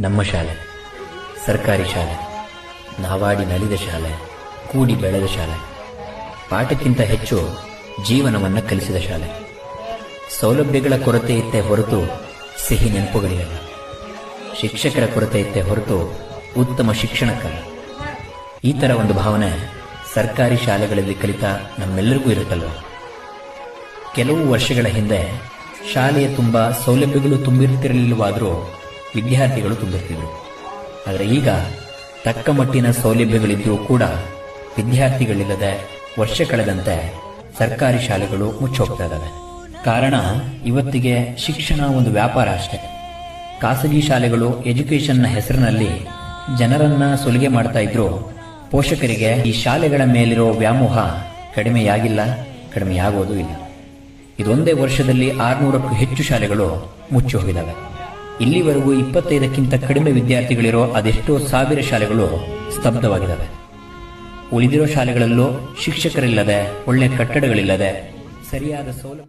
ನಮ್ಮ ಶಾಲೆ, ಸರ್ಕಾರಿ ಶಾಲೆ, ನಾವಾಡಿ ನಲಿದ ಶಾಲೆ, ಕೂಡಿ ಬೆಳೆದ ಶಾಲೆ, ಪಾಠಕ್ಕಿಂತ ಹೆಚ್ಚು ಜೀವನವನ್ನು ಕಲಿಸಿದ ಶಾಲೆ. ಸೌಲಭ್ಯಗಳ ಕೊರತೆ ಇತ್ತೆ ಹೊರತು ಸಿಹಿ ನೆನಪುಗಳಿರಲ್ಲ. ಶಿಕ್ಷಕರ ಕೊರತೆ ಇತ್ತೆ ಹೊರತು ಉತ್ತಮ ಶಿಕ್ಷಣಕ್ಕಲ್ಲ. ಈ ತರ ಒಂದು ಭಾವನೆ ಸರ್ಕಾರಿ ಶಾಲೆಗಳಲ್ಲಿ ಕಲಿತ ನಮ್ಮೆಲ್ಲರಿಗೂ ಇರುತ್ತಲ್ವ? ಕೆಲವು ವರ್ಷಗಳ ಹಿಂದೆ ಶಾಲೆಯ ತುಂಬಾ ಸೌಲಭ್ಯಗಳು ತುಂಬಿರ್ತಿರಲಿಲ್ಲವಾದರೂ ವಿದ್ಯಾರ್ಥಿಗಳು ತುಂಬುತ್ತಿದ್ದರು ಆದರೆ ಈಗ ತಕ್ಕ ಮಟ್ಟಿನ ಸೌಲಭ್ಯಗಳಿದ್ದರೂ ಕೂಡ ವಿದ್ಯಾರ್ಥಿಗಳಿಲ್ಲದೆ ವರ್ಷ ಕಳೆದಂತೆ ಸರ್ಕಾರಿ ಶಾಲೆಗಳು ಮುಚ್ಚೋಗ್ತಾ ಇದ್ದಾವೆ. ಕಾರಣ ಇವತ್ತಿಗೆ ಶಿಕ್ಷಣ ಒಂದು ವ್ಯಾಪಾರ ಅಷ್ಟೇ. ಖಾಸಗಿ ಶಾಲೆಗಳು ಎಜುಕೇಷನ್ನ ಹೆಸರಿನಲ್ಲಿ ಜನರನ್ನ ಸುಲಿಗೆ ಮಾಡ್ತಾ ಇದ್ರು ಪೋಷಕರಿಗೆ ಈ ಶಾಲೆಗಳ ಮೇಲಿರೋ ವ್ಯಾಮೋಹ ಕಡಿಮೆಯಾಗಿಲ್ಲ, ಕಡಿಮೆಯಾಗೋದು ಇಲ್ಲ. ಇದೊಂದೇ ವರ್ಷದಲ್ಲಿ ಆರುನೂರಕ್ಕೂ ಹೆಚ್ಚು ಶಾಲೆಗಳು ಮುಚ್ಚಿ ಹೋಗಿದ್ದಾವೆ. ಇಲ್ಲಿವರೆಗೂ ಇಪ್ಪತ್ತೈದಕ್ಕಿಂತ ಕಡಿಮೆ ವಿದ್ಯಾರ್ಥಿಗಳಿರೋ ಅದೆಷ್ಟೋ ಸಾವಿರ ಶಾಲೆಗಳು ಸ್ತಬ್ಧವಾಗಿದ್ದಾವೆ. ಉಳಿದಿರೋ ಶಾಲೆಗಳಲ್ಲೂ ಶಿಕ್ಷಕರಿಲ್ಲದೆ, ಒಳ್ಳೆ ಕಟ್ಟಡಗಳಿಲ್ಲದೆ, ಸರಿಯಾದ ಸೌಲಭ್ಯ